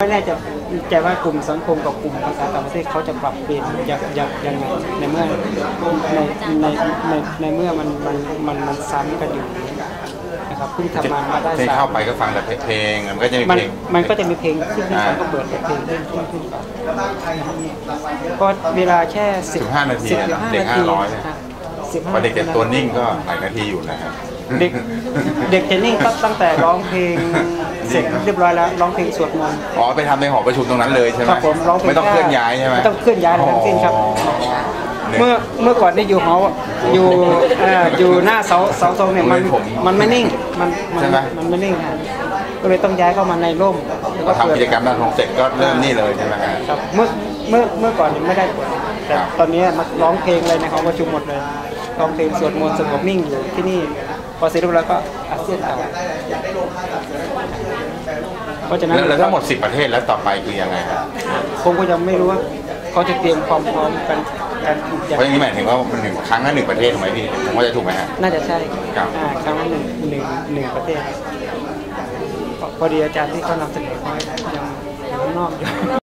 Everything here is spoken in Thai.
ไม่แน่ใจใจว่ากลุ่มสังคมกับกลุ่มภาษาต่างประเทศเขาจะปรับเปลี่ยนยังยังยังไงในเมื่อในในในในเมื่อมันมันมันมันซ้ำกันอยู่นะครับเพิ่งทำงานมาได้ที่สาเข้ามไปก็ฟังแต่เพลงมันก็จะมีมันเพลงมันก็จะมีเพลงขึ้นขึ้นอ่าไปก็เปิดเพลงขึ้นขึ้นขึ้นไปก็เวลาแค่สิบ15นาทีสิบอะห้าเด็กนาที500เนี่ยสิบห้าพอเด็กจะตัวนิ่งก็หลายนาทีอยู่นะครับเด็กเด็กจะนิ่งตั้งตั้งแต่ร้องเพลง เสร็จเรียบร้อยแล้วร้องเพลงสวดมนต์อ๋อไปทำในหอประชุมตรงนั้นเลยใช่ไหมครับผมร้องเพลงไม่ต้องเคลื่อนย้ายใช่ไหมไม่ต้องเคลื่อนย้ายอะไรทั้งสิ้นครับอ๋อเมื่อเมื่อก่อนได้อยู่หออยู่เอ่ออยู่หน้าเสาเสาธงเนี่ยมันผมมันไม่นิ่งมันมันใช่ไหม มันไม่นิ่งฮะก็เลยต้องย้ายเข้ามาในร่มแล้วพอก็เปิดทำกิจกรรมด้านของเสร็จก็เริ่มนี่เลยใช่ไหมฮะครับเมื่อเมื่อเมื่อก่อนเนี่ยไม่ได้เปิดแต่ครับ ตอนนี้มาร้องเพลงอะไรในหอประชุมหมดเลยร้องเพลงสวดมนต์สงบนิ่งอยู่ที่นี่ พอเสร็จเรียบร้อยก็อาเซียนต่อเพราะฉะนั้นแล้วแล้วทั้งหมด 10 ประเทศแล้วต่อไปคือยังไงครับผมก็ยังไม่รู้ว่าเขาจะเตรียมความพร้อมกันกันอย่างเพราะอย่างนี้หมายถึงว่ามันหนึ่งครั้งละหนึ่งประเทศถูกไหมพี่ผมว่าจะถูกไหมฮะน่าจะใช่ครับอ่าครั้งละหนึ่งหนึ่งหนึ่งประเทศพอพอดีอาจารย์ที่เขานำเสนอเขายังอยู่ข้างนอกอยู่